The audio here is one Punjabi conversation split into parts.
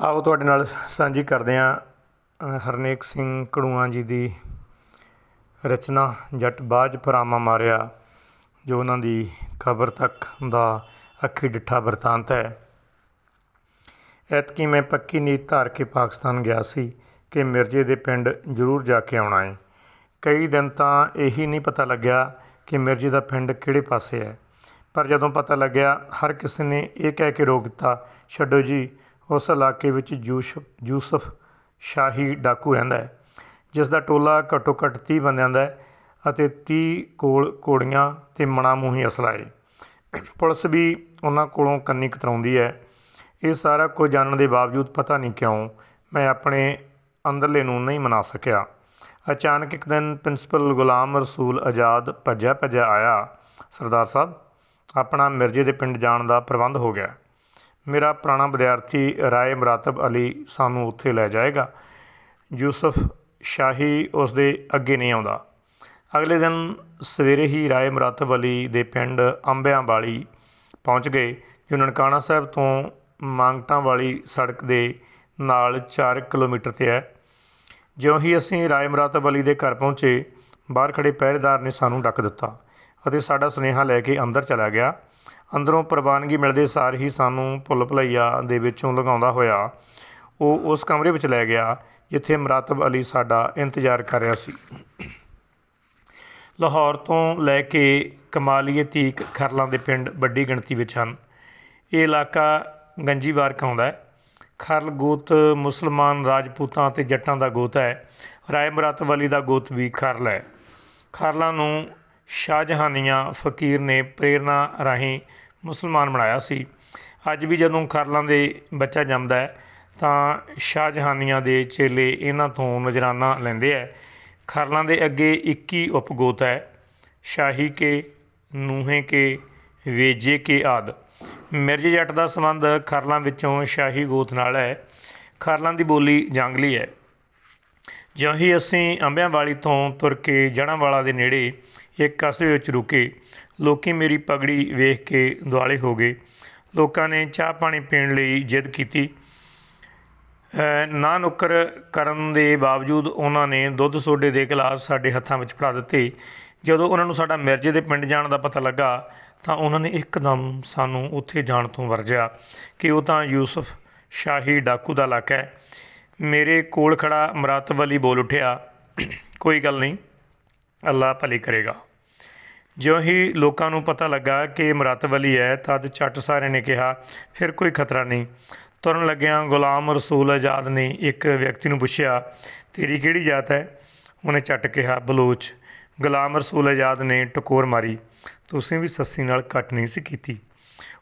ਆਓ ਤੁਹਾਡੇ ਨਾਲ ਸਾਂਝੀ ਕਰਦੇ ਹਾਂ ਹਰਨੇਕ ਸਿੰਘ ਕੜੂਆਂ ਜੀ ਦੀ ਰਚਨਾ, ਜੱਟ ਬਾਝ ਪਰਾਮਾ ਮਾਰਿਆ, ਜੋ ਉਹਨਾਂ ਦੀ ਖਬਰ ਤੱਕ ਦਾ ਅੱਖੀ ਡਿੱਠਾ ਵਰਤਾਂਤ ਹੈ। ਐਤਕੀ ਮੈਂ ਪੱਕੀ ਨੀਤ ਧਾਰ ਕੇ ਪਾਕਿਸਤਾਨ ਗਿਆ ਸੀ ਕਿ ਮਿਰਜ਼ੇ ਦੇ ਪਿੰਡ ਜ਼ਰੂਰ ਜਾ ਕੇ ਆਉਣਾ ਹੈ ਕਈ ਦਿਨ ਤਾਂ ਇਹੀ ਨਹੀਂ ਪਤਾ ਲੱਗਿਆ ਕਿ ਮਿਰਜ਼ੇ ਦਾ ਪਿੰਡ ਕਿਹੜੇ ਪਾਸੇ ਹੈ। ਪਰ ਜਦੋਂ ਪਤਾ ਲੱਗਿਆ, ਹਰ ਕਿਸੇ ਨੇ ਇਹ ਕਹਿ ਕੇ ਰੋਕ ਦਿੱਤਾ, ਛੱਡੋ ਜੀ ਉਸ ਇਲਾਕੇ ਵਿੱਚ ਯੂਸਫ ਯੂਸਫ ਸ਼ਾਹੀ ਡਾਕੂ ਰਹਿੰਦਾ ਹੈ ਜਿਸ ਦਾ ਟੋਲਾ ਘੱਟੋ ਘੱਟ ਤੀਹ ਬੰਦਿਆਂ ਦਾ ਹੈ ਅਤੇ ਤੀਹ ਕੋਲ ਕੋੜੀਆਂ ਅਤੇ ਮਣਾ ਮੂੰਹੀ ਅਸਲਾ ਹੈ। ਪੁਲਿਸ ਵੀ ਉਹਨਾਂ ਕੋਲੋਂ ਕੰਨੀ ਕਤਰਾਉਂਦੀ ਹੈ। ਇਹ ਸਾਰਾ ਕੁਝ ਜਾਣਨ ਦੇ ਬਾਵਜੂਦ ਪਤਾ ਨਹੀਂ ਕਿਉਂ ਮੈਂ ਆਪਣੇ ਅੰਦਰਲੇ ਨੂੰ ਨਹੀਂ ਮਨਾ ਸਕਿਆ। ਅਚਾਨਕ ਇੱਕ ਦਿਨ ਪ੍ਰਿੰਸੀਪਲ ਗੁਲਾਮ ਰਸੂਲ ਆਜ਼ਾਦ ਭੱਜਿਆ ਭੱਜਿਆ ਆਇਆ। ਸਰਦਾਰ ਸਾਹਿਬ, ਆਪਣਾ ਮਿਰਜ਼ੇ ਦੇ ਪਿੰਡ ਜਾਣ ਦਾ ਪ੍ਰਬੰਧ ਹੋ ਗਿਆ। ਮੇਰਾ ਪੁਰਾਣਾ ਵਿਦਿਆਰਥੀ ਰਾਏ ਮਰਾਤਬ ਅਲੀ ਸਾਨੂੰ ਉੱਥੇ ਲੈ ਜਾਏਗਾ। ਯੂਸਫ ਸ਼ਾਹੀ ਉਸਦੇ ਅੱਗੇ ਨਹੀਂ ਆਉਂਦਾ। ਅਗਲੇ ਦਿਨ ਸਵੇਰੇ ਹੀ ਰਾਏ ਮਰਾਤਬ ਅਲੀ ਦੇ ਪਿੰਡ ਅੰਬਿਆਂ ਵਾਲੀ ਪਹੁੰਚ ਗਏ, ਜੋ ਨਨਕਾਣਾ ਸਾਹਿਬ ਤੋਂ ਮੰਗਟਾਂ ਵਾਲੀ ਸੜਕ ਦੇ ਨਾਲ 4 ਕਿਲੋਮੀਟਰ 'ਤੇ ਹੈ। ਜਿਉਂ ਹੀ ਅਸੀਂ ਰਾਏ ਮੁਰਾਤਬ ਅਲੀ ਦੇ ਘਰ ਪਹੁੰਚੇ, ਬਾਹਰ ਖੜੇ ਪਹਿਰੇਦਾਰ ਨੇ ਸਾਨੂੰ ਡੱਕ ਦਿੱਤਾ ਅਤੇ ਸਾਡਾ ਸੁਨੇਹਾ ਲੈ ਕੇ ਅੰਦਰ ਚਲਾ ਗਿਆ। ਅੰਦਰੋਂ ਪ੍ਰਵਾਨਗੀ ਮਿਲਦੇ ਸਾਰ ਹੀ ਸਾਨੂੰ ਭੁੱਲ ਭੁਲਈਆ ਦੇ ਵਿੱਚੋਂ ਲਗਾਉਂਦਾ ਹੋਇਆ, ਉਹ ਉਸ ਕਮਰੇ ਵਿੱਚ ਲੈ ਗਿਆ, ਜਿੱਥੇ ਮਰਾਤਬ ਅਲੀ ਸਾਡਾ ਇੰਤਜ਼ਾਰ ਕਰ ਰਿਹਾ ਸੀ। ਲਾਹੌਰ ਤੋਂ ਲੈ ਕੇ ਕਮਾਲੀਏ ਤੀਕ ਖਰਲਾਂ ਦੇ ਪਿੰਡ ਵੱਡੀ ਗਿਣਤੀ ਵਿੱਚ ਹਨ। ਇਹ ਇਲਾਕਾ ਗੰਜੀਵਾਰ ਕਾਉਂਦਾ ਹੈ। ਖਰਲ ਗੋਤ ਮੁਸਲਮਾਨ ਰਾਜਪੂਤਾਂ ਅਤੇ ਜੱਟਾਂ ਦਾ ਗੋਤ ਹੈ। ਰਾਏ ਮਰਾਤਬ ਅਲੀ ਦਾ ਗੋਤ ਵੀ ਖਰਲ ਹੈ। ਖਰਲਾਂ ਨੂੰ ਸ਼ਾਹਜਹਾਨੀਆਂ ਫਕੀਰ ਨੇ ਪ੍ਰੇਰਨਾ ਰਾਹੀਂ ਮੁਸਲਮਾਨ ਬਣਾਇਆ ਸੀ। ਅੱਜ ਵੀ ਜਦੋਂ ਖਰਲਾਂ ਦੇ ਬੱਚਾ ਜੰਮਦਾ ਹੈ, ਤਾਂ ਸ਼ਾਹਜਹਾਨੀਆਂ ਦੇ ਚੇਲੇ ਇਹਨਾਂ ਤੋਂ ਨਜ਼ਰਾਨਾ ਲੈਂਦੇ ਹੈ। ਖਰਲਾਂ ਦੇ ਅੱਗੇ 21 ਉਪਗੋਤ ਹੈ, ਸ਼ਾਹੀ ਕੇ, ਨੂਹੇ ਕੇ, ਵੇਜੇ ਕੇ ਆਦ। ਮਿਰਜ਼ੇ ਜੱਟ ਦਾ ਸੰਬੰਧ ਖਰਲਾਂ ਵਿੱਚੋਂ ਸ਼ਾਹੀ ਗੋਤ ਨਾਲ ਹੈ। ਖਰਲਾਂ ਦੀ ਬੋਲੀ ਜੰਗਲੀ ਹੈ। ਜਿਉਂ ਹੀ ਅਸੀਂ ਅੰਬਿਆਂ ਵਾਲੀ ਤੋਂ ਤੁਰ ਕੇ ਜੜਾਂ ਵਾਲਾ ਦੇ ਨੇੜੇ ਇੱਕ ਕਸਬੇ ਵਿੱਚ ਰੁਕੇ। ਲੋਕੀ ਮੇਰੀ ਪਗੜੀ ਵੇਖ ਕੇ ਦੁਆਲੇ ਹੋ ਗਏ। ਲੋਕਾਂ ਨੇ ਚਾਹ ਪਾਣੀ ਪੀਣ ਲਈ ਜਿੱਦ ਕੀਤੀ। ਨਾ ਨੁੱਕਰ ਕਰਨ ਦੇ ਬਾਵਜੂਦ ਉਹਨਾਂ ਨੇ ਦੁੱਧ ਸੋਡੇ ਦੇ ਗਲਾਸ ਸਾਡੇ ਹੱਥਾਂ ਵਿੱਚ ਫੜਾ ਦਿੱਤੇ। ਜਦੋਂ ਉਹਨਾਂ ਨੂੰ ਸਾਡਾ ਮਿਰਜ਼ੇ ਦੇ ਪਿੰਡ ਜਾਣ ਦਾ ਪਤਾ ਲੱਗਾ, ਤਾਂ ਉਹਨਾਂ ਨੇ ਇੱਕਦਮ ਸਾਨੂੰ ਉੱਥੇ ਜਾਣ ਤੋਂ ਵਰਜਿਆ ਕਿ ਉਹ ਤਾਂ ਯੂਸਫ ਸ਼ਾਹੀ ਡਾਕੂ ਦਾ ਇਲਾਕਾ ਹੈ। ਮੇਰੇ ਕੋਲ ਖੜਾ ਮਰਾਤਬ ਬੋਲ ਉੱਠਿਆ, ਕੋਈ ਗੱਲ ਨਹੀਂ ਅੱਲਾ ਭਲੀ ਕਰੇਗਾ। ਜਿਉਂ ਹੀ ਲੋਕਾਂ ਨੂੰ ਪਤਾ ਲੱਗਾ ਕਿ ਮਰਾਤਬ ਅਲੀ ਹੈ, ਤਦ ਛੱਟ ਸਾਰਿਆਂ ਨੇ ਕਿਹਾ, ਫਿਰ ਕੋਈ ਖਤਰਾ ਨਹੀਂ। ਤੁਰਨ ਲੱਗਿਆਂ ਗੁਲਾਮ ਰਸੂਲ ਆਜ਼ਾਦ ਨੇ ਇੱਕ ਵਿਅਕਤੀ ਨੂੰ ਪੁੱਛਿਆ, ਤੇਰੀ ਕਿਹੜੀ ਜਾਤ ਹੈ? ਉਹਨੇ ਚੱਟ ਕਿਹਾ, ਬਲੋਚ। ਗੁਲਾਮ ਰਸੂਲ ਆਜ਼ਾਦ ਨੇ ਟਕੋਰ ਮਾਰੀ। ਤੁਸੀਂ ਵੀ ਸੱਸੀ ਨਾਲ ਕੱਟ ਨਹੀਂ ਸੀ ਕੀਤੀ।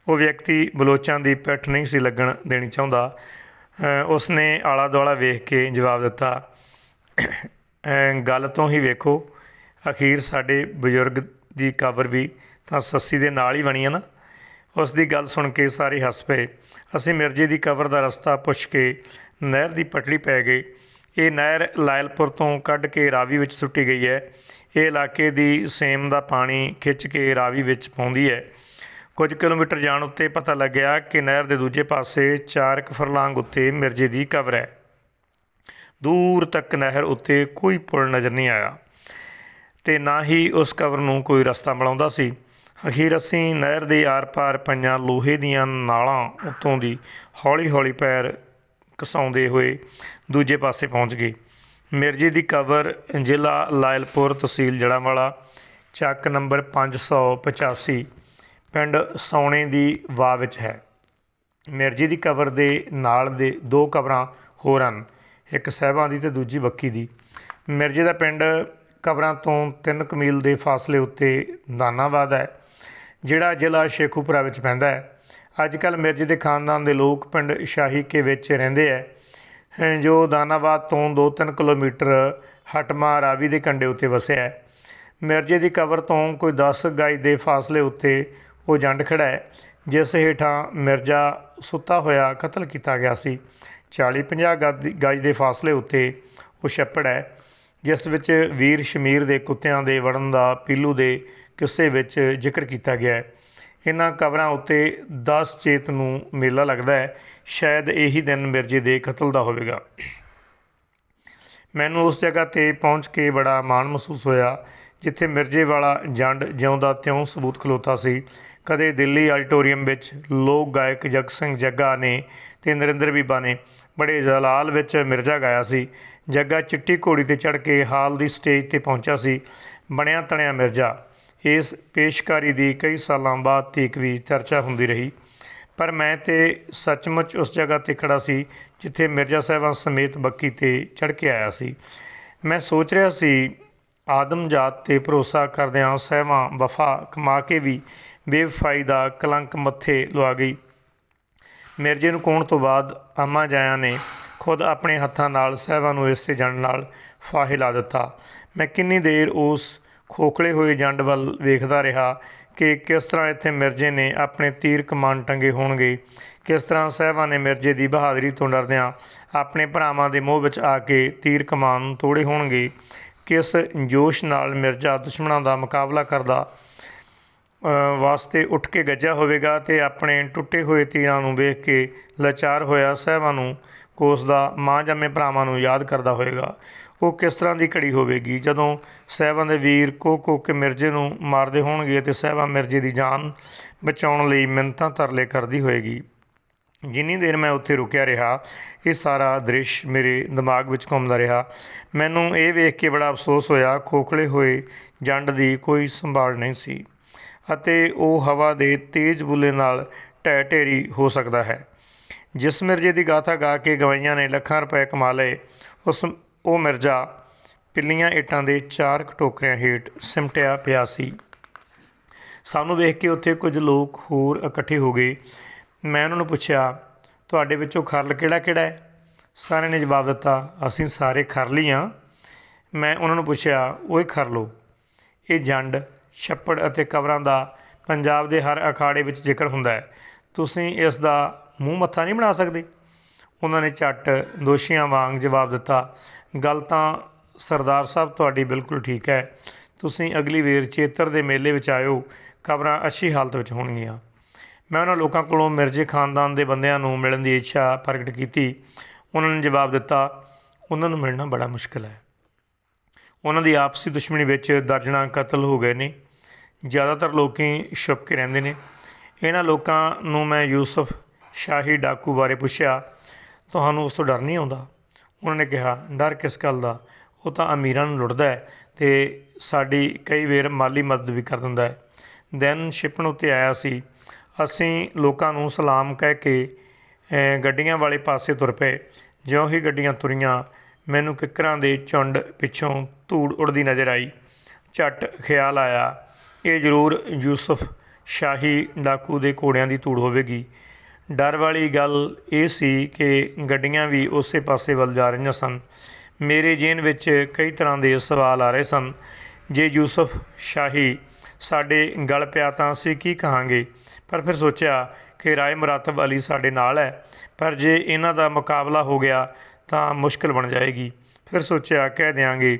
ਉਹ ਵਿਅਕਤੀ ਬਲੋਚਾਂ ਦੀ ਪਿੱਠ ਨਹੀਂ ਸੀ ਲੱਗਣ ਦੇਣੀ ਚਾਹੁੰਦਾ। ਉਸਨੇ ਆਲਾ ਦੁਆਲਾ ਵੇਖ ਕੇ ਜਵਾਬ ਦਿੱਤਾ ਗੱਲ ਤੋਂ ਹੀ ਵੇਖੋ, ਅਖੀਰ ਸਾਡੇ ਬਜ਼ੁਰਗ ਦੀ ਕਬਰ ਵੀ ਤਾਂ ਸੱਸੀ ਦੇ ਨਾਲ ਹੀ ਬਣੀ ਹੈ ਨਾ। ਉਸ ਦੀ ਗੱਲ ਸੁਣ ਕੇ ਸਾਰੇ ਹੱਸ ਪਏ। ਅਸੀਂ ਮਿਰਜੇ ਦੀ ਕਬਰ ਦਾ ਰਸਤਾ ਪੁੱਛ ਕੇ ਨਹਿਰ ਦੀ ਪਟੜੀ ਪੈ ਗਏ। ਇਹ ਨਹਿਰ ਲਾਇਲਪੁਰ ਤੋਂ ਕੱਢ ਕੇ ਰਾਵੀ ਵਿੱਚ ਸੁੱਟੀ ਗਈ ਹੈ। ਇਹ ਇਲਾਕੇ ਦੀ ਸੇਮ ਦਾ ਪਾਣੀ ਖਿੱਚ ਕੇ ਰਾਵੀ ਵਿੱਚ ਪਾਉਂਦੀ ਹੈ। ਕੁਝ ਕਿਲੋਮੀਟਰ ਜਾਣ ਉੱਤੇ ਪਤਾ ਲੱਗਿਆ ਕਿ ਨਹਿਰ ਦੇ ਦੂਜੇ ਪਾਸੇ ਚਾਰ ਫਰਲਾਂਗ ਉੱਤੇ ਮਿਰਜੇ ਦੀ ਕਬਰ ਹੈ। ਦੂਰ ਤੱਕ ਨਹਿਰ ਉੱਤੇ ਕੋਈ ਪੁਲ ਨਜ਼ਰ ਨਹੀਂ ਆਇਆ। ਤੇ ਨਾ ਹੀ ਉਸ ਕਬਰ ਨੂੰ ਕੋਈ ਰਸਤਾ ਮਿਲਾਉਂਦਾ ਸੀ। ਅਖੀਰ ਅਸੀਂ ਨਹਿਰ ਦੇ ਆਰ-ਪਾਰ ਪਈਆਂ ਲੋਹੇ ਦੀਆਂ ਨਾਲਾਂ ਉੱਤੋਂ ਦੀ ਹੌਲੀ-ਹੌਲੀ ਪੈਰ ਘਸਾਉਂਦੇ ਹੋਏ ਦੂਜੇ ਪਾਸੇ ਪਹੁੰਚ ਗਏ। ਮਿਰਜ਼ੇ ਦੀ ਕਬਰ ਜ਼ਿਲ੍ਹਾ ਲਾਇਲਪੁਰ ਤਹਿਸੀਲ ਜੜਾਂਵਾਲਾ ਚੱਕ ਨੰਬਰ 585 ਪਿੰਡ ਸੌਣੇ ਦੀ ਵਾਹ ਵਿੱਚ ਹੈ। ਮਿਰਜ਼ੇ ਦੀ ਕਬਰ ਦੇ ਨਾਲ ਦੇ ਦੋ ਕਬਰਾਂ ਹੋਰ ਹਨ, ਇੱਕ ਸਹਿਬਾਂ ਦੀ ਤੇ ਦੂਜੀ ਬੱਕੀ ਦੀ। ਮਿਰਜ਼ੇ ਦਾ ਪਿੰਡ ਕਬਰਾਂ ਤੋਂ 3 ਕਮੀਲ ਦੇ ਫਾਸਲੇ ਉੱਤੇ ਦਾਨਾਬਾਦ ਹੈ, ਜਿਹੜਾ ਜ਼ਿਲ੍ਹਾ ਸ਼ੇਖੂਪੁਰਾ ਵਿੱਚ ਪੈਂਦਾ ਹੈ। ਅੱਜ ਕੱਲ੍ਹ ਮਿਰਜ਼ੇ ਦੇ ਖਾਨਦਾਨ ਦੇ ਲੋਕ ਪਿੰਡ ਸ਼ਾਹੀ ਕੇ ਵਿੱਚ ਰਹਿੰਦੇ ਹੈ। ਜੋ ਦਾਨਾਬਾਦ ਤੋਂ 2-3 ਕਿਲੋਮੀਟਰ ਹਟਮਾ ਰਾਵੀ ਦੇ ਕੰਢੇ ਉੱਤੇ ਵਸਿਆ ਹੈ। ਮਿਰਜ਼ੇ ਦੀ ਕਬਰ ਤੋਂ ਕੋਈ 10 ਗਜ ਦੇ ਫਾਸਲੇ ਉੱਤੇ ਉਹ ਜੰਡ ਖੜਾ ਹੈ, ਜਿਸ ਹੇਠਾਂ ਮਿਰਜ਼ਾ ਸੁੱਤਾ ਹੋਇਆ ਕਤਲ ਕੀਤਾ ਗਿਆ ਸੀ। 40-50 ਗਜ ਦੇ ਫਾਸਲੇ ਉੱਤੇ ਉਹ ਛੱਪੜ ਹੈ। ਜਿਸ ਵਿੱਚ ਵੀਰ ਸ਼ਮੀਰ ਦੇ ਕੁੱਤਿਆਂ ਦੇ ਵੜਨ ਦਾ, ਪੀਲੂ ਦੇ ਕਿੱਸੇ ਵਿੱਚ ਜ਼ਿਕਰ ਕੀਤਾ ਗਿਆ ਹੈ। ਇਹਨਾਂ ਕਬਰਾਂ ਉੱਤੇ 10 ਚੇਤ ਨੂੰ ਮੇਲਾ ਲੱਗਦਾ ਹੈ। ਸ਼ਾਇਦ ਇਹੀ ਦਿਨ ਮਿਰਜ਼ੇ ਦੇ ਕਤਲ ਦਾ ਹੋਵੇਗਾ। ਮੈਨੂੰ ਉਸ ਜਗ੍ਹਾ 'ਤੇ ਪਹੁੰਚ ਕੇ ਬੜਾ ਮਾਣ ਮਹਿਸੂਸ ਹੋਇਆ, ਜਿੱਥੇ ਮਿਰਜ਼ੇ ਵਾਲਾ ਜੰਡ ਜਿਉਂਦਾ ਤਿਉਂ ਸਬੂਤ ਖਲੋਤਾ ਸੀ। ਕਦੇ ਦਿੱਲੀ ਆਡੀਟੋਰੀਅਮ ਵਿੱਚ ਲੋਕ ਗਾਇਕ ਜਗ ਸਿੰਘ ਜੱਗਾ ਨੇ ਤੇ ਨਰਿੰਦਰ ਬੀਬਾ ਨੇ ਬੜੇ ਜਲਾਲ ਵਿੱਚ ਮਿਰਜ਼ਾ ਗਾਇਆ ਸੀ। ਜੱਗਾ ਚਿੱਟੀ ਘੋੜੀ ਤੇ ਚੜ੍ਹ ਕੇ ਹਾਲ ਦੀ ਸਟੇਜ ਤੇ ਪਹੁੰਚਿਆ ਸੀ। ਬਣਿਆ ਤਣਿਆ ਮਿਰਜ਼ਾ। ਇਸ ਪੇਸ਼ਕਾਰੀ ਦੀ ਕਈ ਸਾਲਾਂ ਬਾਅਦ ਤੀਕ ਵੀ ਚਰਚਾ ਹੁੰਦੀ ਰਹੀ। ਪਰ ਮੈਂ ਤੇ ਸੱਚਮੁੱਚ ਉਸ ਜਗ੍ਹਾ ਤੇ ਖੜ੍ਹਾ ਸੀ ਜਿੱਥੇ ਮਿਰਜ਼ਾ ਸਾਹਿਬਾਂ ਸਮੇਤ ਬੱਕੀ ਤੇ ਚੜ੍ਹ ਕੇ ਆਇਆ ਸੀ। ਮੈਂ ਸੋਚ ਰਿਹਾ ਸੀ, ਆਦਮ ਜਾਤ ਤੇ ਭਰੋਸਾ ਕਰਦਿਆਂ ਸਹਿਵਾਂ ਵਫਾ ਕਮਾ ਕੇ ਵੀ ਬੇਵਫਾਈ ਦਾ ਕਲੰਕ ਮੱਥੇ ਲਵਾ ਗਈ। ਮਿਰਜ਼ੇ ਨੂੰ ਕੋਣ ਤੋਂ ਬਾਅਦ ਅੰਮਾ ਜਾਇਆ ਨੇ ਖੁਦ ਆਪਣੇ ਹੱਥਾਂ ਨਾਲ ਸਾਹਿਬਾਂ ਨੂੰ ਇਸੇ ਜੰਡ ਨਾਲ ਫਾਹੇ ਲਾ ਦਿੱਤਾ। ਮੈਂ ਕਿੰਨੀ ਦੇਰ ਉਸ ਖੋਖਲੇ ਹੋਏ ਜੰਡ ਵੱਲ ਵੇਖਦਾ ਰਿਹਾ ਕਿ ਕਿਸ ਤਰ੍ਹਾਂ ਇੱਥੇ ਮਿਰਜ਼ੇ ਨੇ ਆਪਣੇ ਤੀਰ ਕਮਾਨ ਟੰਗੇ ਹੋਣਗੇ, ਕਿਸ ਤਰ੍ਹਾਂ ਸਹਿਬਾਂ ਨੇ ਮਿਰਜ਼ੇ ਦੀ ਬਹਾਦਰੀ ਤੋਂ ਡਰਦਿਆਂ ਆਪਣੇ ਭਰਾਵਾਂ ਦੇ ਮੋਹ ਵਿੱਚ ਆ ਕੇ ਤੀਰ ਕਮਾਨ ਤੋੜੇ ਹੋਣਗੇ, ਕਿਸ ਜੋਸ਼ ਨਾਲ ਮਿਰਜ਼ਾ ਦੁਸ਼ਮਣਾਂ ਦਾ ਮੁਕਾਬਲਾ ਕਰਦਾ ਵਾਸਤੇ ਉੱਠ ਕੇ ਗੱਜਿਆ ਹੋਵੇਗਾ ਤੇ ਆਪਣੇ ਟੁੱਟੇ ਹੋਏ ਤੀਰਾਂ ਨੂੰ ਵੇਖ ਕੇ ਲਾਚਾਰ ਹੋਇਆ ਸਹਿਬਾਂ ਨੂੰ ਕੋਸਦਾ ਮਾਂ ਜੰਮੇ ਭਰਾਵਾਂ ਨੂੰ ਯਾਦ ਕਰਦਾ ਹੋਵੇਗਾ ਉਹ ਕਿਸ ਤਰ੍ਹਾਂ ਦੀ ਘੜੀ ਹੋਵੇਗੀ? ਜਦੋਂ ਸਹਿਬਾਂ ਦੇ ਵੀਰ ਕੋ ਕੋ ਕੇ ਮਿਰਜ਼ੇ ਨੂੰ ਮਾਰਦੇ ਹੋਣਗੇ ਤੇ ਸਹਿਬਾਂ ਮਿਰਜ਼ੇ ਦੀ ਜਾਨ ਬਚਾਉਣ ਲਈ ਮਿੰਨਤਾਂ ਤਰਲੇ ਕਰਦੀ ਹੋਏਗੀ। ਜਿੰਨੀ ਦੇਰ ਮੈਂ ਉੱਥੇ ਰੁਕਿਆ ਰਿਹਾ, ਇਹ ਸਾਰਾ ਦ੍ਰਿਸ਼ ਮੇਰੇ ਦਿਮਾਗ ਵਿੱਚ ਘੁੰਮਦਾ ਰਿਹਾ। ਮੈਨੂੰ ਇਹ ਵੇਖ ਕੇ ਬੜਾ ਅਫਸੋਸ ਹੋਇਆ, ਖੋਖਲੇ ਹੋਏ ਜੰਡ ਦੀ ਕੋਈ ਸੰਭਾਲ ਨਹੀਂ ਸੀ ਅਤੇ ਉਹ ਹਵਾ ਦੇ ਤੇਜ਼ ਬੁੱਲੇ ਨਾਲ ਢਹਿ ਢੇਰੀ ਹੋ ਸਕਦਾ ਹੈ। ਜਿਸ ਮਿਰਜ਼ੇ ਦੀ ਗਾਥਾ ਗਾ ਕੇ ਗਵਾਈਆਂ ਨੇ ਲੱਖਾਂ ਰੁਪਏ ਕਮਾ ਲਏ। ਉਸ ਉਹ ਮਿਰਜ਼ਾ ਪਿੱਲੀਆਂ ਇੱਟਾਂ ਦੇ ਚਾਰ ਟੋਕਰਿਆਂ ਹੇਠ ਸਿਮਟਿਆ ਪਿਆ ਸੀ। ਸਾਨੂੰ ਵੇਖ ਕੇ ਉੱਥੇ ਕੁਝ ਲੋਕ ਹੋਰ ਇਕੱਠੇ ਹੋ ਗਏ। ਮੈਂ ਉਹਨਾਂ ਨੂੰ ਪੁੱਛਿਆ, ਤੁਹਾਡੇ ਵਿੱਚੋਂ ਖਰਲ ਕਿਹੜਾ ਕਿਹੜਾ ਹੈ? ਸਾਰਿਆਂ ਨੇ ਜਵਾਬ ਦਿੱਤਾ, ਅਸੀਂ ਸਾਰੇ ਖਰਲੀ ਹਾਂ ਮੈਂ ਉਹਨਾਂ ਨੂੰ ਪੁੱਛਿਆ, ਓਏ ਖਰਲੋ ਇਹ ਜੰਡ, ਛੱਪੜ ਅਤੇ ਕਬਰਾਂ ਦਾ ਪੰਜਾਬ ਦੇ ਹਰ ਅਖਾੜੇ ਵਿੱਚ ਜ਼ਿਕਰ ਹੁੰਦਾ ਹੈ। ਤੁਸੀਂ ਇਸ ਦਾ ਮੂੰਹ ਮੱਥਾ ਨਹੀਂ ਬਣਾ ਸਕਦੇ। ਉਹਨਾਂ ਨੇ ਝੱਟ ਦੋਸ਼ੀਆਂ ਵਾਂਗ ਜਵਾਬ ਦਿੱਤਾ, ਗੱਲ ਤਾਂ ਸਰਦਾਰ ਸਾਹਿਬ ਤੁਹਾਡੀ ਬਿਲਕੁਲ ਠੀਕ ਹੈ। ਤੁਸੀਂ ਅਗਲੀ ਵੇਰ ਚੇਤਰ ਦੇ ਮੇਲੇ ਵਿੱਚ ਆਇਓ, ਕਬਰਾਂ ਅੱਛੀ ਹਾਲਤ ਵਿੱਚ ਹੋਣਗੀਆਂ। ਮੈਂ ਉਹਨਾਂ ਲੋਕਾਂ ਕੋਲੋਂ ਮਿਰਜ਼ੇ ਖਾਨਦਾਨ ਦੇ ਬੰਦਿਆਂ ਨੂੰ ਮਿਲਣ ਦੀ ਇੱਛਾ ਪ੍ਰਗਟ ਕੀਤੀ। ਉਹਨਾਂ ਨੇ ਜਵਾਬ ਦਿੱਤਾ, ਉਹਨਾਂ ਨੂੰ ਮਿਲਣਾ ਬੜਾ ਮੁਸ਼ਕਲ ਹੈ। ਉਹਨਾਂ ਦੀ ਆਪਸੀ ਦੁਸ਼ਮਣੀ ਵਿੱਚ ਦਰਜਣਾ ਕਤਲ ਹੋ ਗਏ ਨੇ। ਜ਼ਿਆਦਾਤਰ ਲੋਕੀ ਛੁਪ ਕੇ ਰਹਿੰਦੇ ਨੇ। ਇਹਨਾਂ ਲੋਕਾਂ ਨੂੰ ਮੈਂ ਯੂਸਫ ਸ਼ਾਹੀ ਡਾਕੂ ਬਾਰੇ ਪੁੱਛਿਆ, ਤੁਹਾਨੂੰ ਉਸ ਤੋਂ ਡਰ ਨਹੀਂ ਆਉਂਦਾ? ਉਹਨਾਂ ਨੇ ਕਿਹਾ, ਡਰ ਕਿਸ ਗੱਲ ਦਾ? ਉਹ ਤਾਂ ਅਮੀਰਾਂ ਨੂੰ ਲੁੱਟਦਾ ਹੈ ਤੇ ਸਾਡੀ ਕਈ ਵਾਰ ਮਾਲੀ ਮਦਦ ਵੀ ਕਰ ਦਿੰਦਾ ਹੈ। ਦੈਨ ਛਿਪਣ ਉੱਤੇ ਆਇਆ ਸੀ। ਅਸੀਂ ਲੋਕਾਂ ਨੂੰ ਸਲਾਮ ਕਹਿ ਕੇ ਗੱਡੀਆਂ ਵਾਲੇ ਪਾਸੇ ਤੁਰ ਪਏ। ਜਿਉਂ ਹੀ ਗੱਡੀਆਂ ਤੁਰੀਆਂ, ਮੈਨੂੰ ਕਿੱਕਰਾਂ ਦੇ ਝੁੰਡ ਪਿੱਛੋਂ ਧੂੜ ਉੜਦੀ ਨਜ਼ਰ ਆਈ। ਝੱਟ ਖਿਆਲ ਆਇਆ, ਇਹ ਜ਼ਰੂਰ ਯੂਸਫ ਸ਼ਾਹੀ ਡਾਕੂ ਦੇ ਘੋੜਿਆਂ ਦੀ ਧੂੜ ਹੋਵੇਗੀ। ਡਰ ਵਾਲੀ ਗੱਲ ਇਹ ਸੀ ਕਿ ਗੱਡੀਆਂ ਵੀ ਉਸੇ ਪਾਸੇ ਵੱਲ ਜਾ ਰਹੀਆਂ ਸਨ। ਮੇਰੇ ਜੇਨ ਵਿੱਚ ਕਈ ਤਰ੍ਹਾਂ ਦੇ ਸਵਾਲ ਆ ਰਹੇ ਸਨ। ਜੇ ਯੂਸਫ ਸ਼ਾਹੀ ਸਾਡੇ ਗਲ ਪਿਆ ਤਾਂ ਅਸੀਂ ਕੀ ਕਹਾਂਗੇ? ਪਰ ਫਿਰ ਸੋਚਿਆ ਕਿ ਰਾਏ ਮੁਰਾਤਬ ਅਲੀ ਸਾਡੇ ਨਾਲ ਹੈ। ਪਰ ਜੇ ਇਹਨਾਂ ਦਾ ਮੁਕਾਬਲਾ ਹੋ ਗਿਆ ਤਾਂ ਮੁਸ਼ਕਲ ਬਣ ਜਾਏਗੀ। ਫਿਰ ਸੋਚਿਆ, ਕਹਿ ਦਿਆਂਗੇ,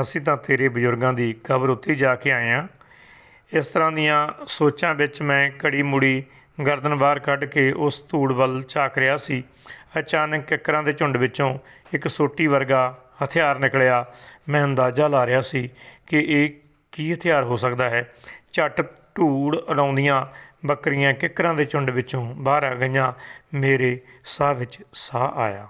ਅਸੀਂ ਤਾਂ ਤੇਰੇ ਬਜ਼ੁਰਗਾਂ ਦੀ ਕਬਰ ਉੱਤੇ ਜਾ ਕੇ ਆਏ ਆ। ਇਸ ਤਰ੍ਹਾਂ ਦੀਆਂ ਸੋਚਾਂ ਵਿੱਚ ਮੈਂ ਘੜੀ ਮੁੜੀ ਗਰਦਨ ਬਾਹਰ ਕੱਢ ਕੇ ਉਸ ਧੂੜ ਵੱਲ ਝਾਕ ਰਿਹਾ ਸੀ। ਅਚਾਨਕ ਕਿੱਕਰਾਂ ਦੇ ਝੁੰਡ ਵਿੱਚੋਂ ਇੱਕ ਸੋਟੀ ਵਰਗਾ ਹਥਿਆਰ ਨਿਕਲਿਆ। ਮੈਂ ਅੰਦਾਜ਼ਾ ਲਾ ਰਿਹਾ ਸੀ ਕਿ ਇਹ ਕੀ ਹਥਿਆਰ ਹੋ ਸਕਦਾ ਹੈ। ਝੱਟ ਧੂੜ ਉਡਾਉਂਦੀਆਂ ਬੱਕਰੀਆਂ ਕਿੱਕਰਾਂ ਦੇ ਝੁੰਡ ਵਿੱਚੋਂ ਬਾਹਰ ਆ ਗਈਆਂ। ਮੇਰੇ ਸਾਹ ਵਿੱਚ ਸਾਹ ਆਇਆ।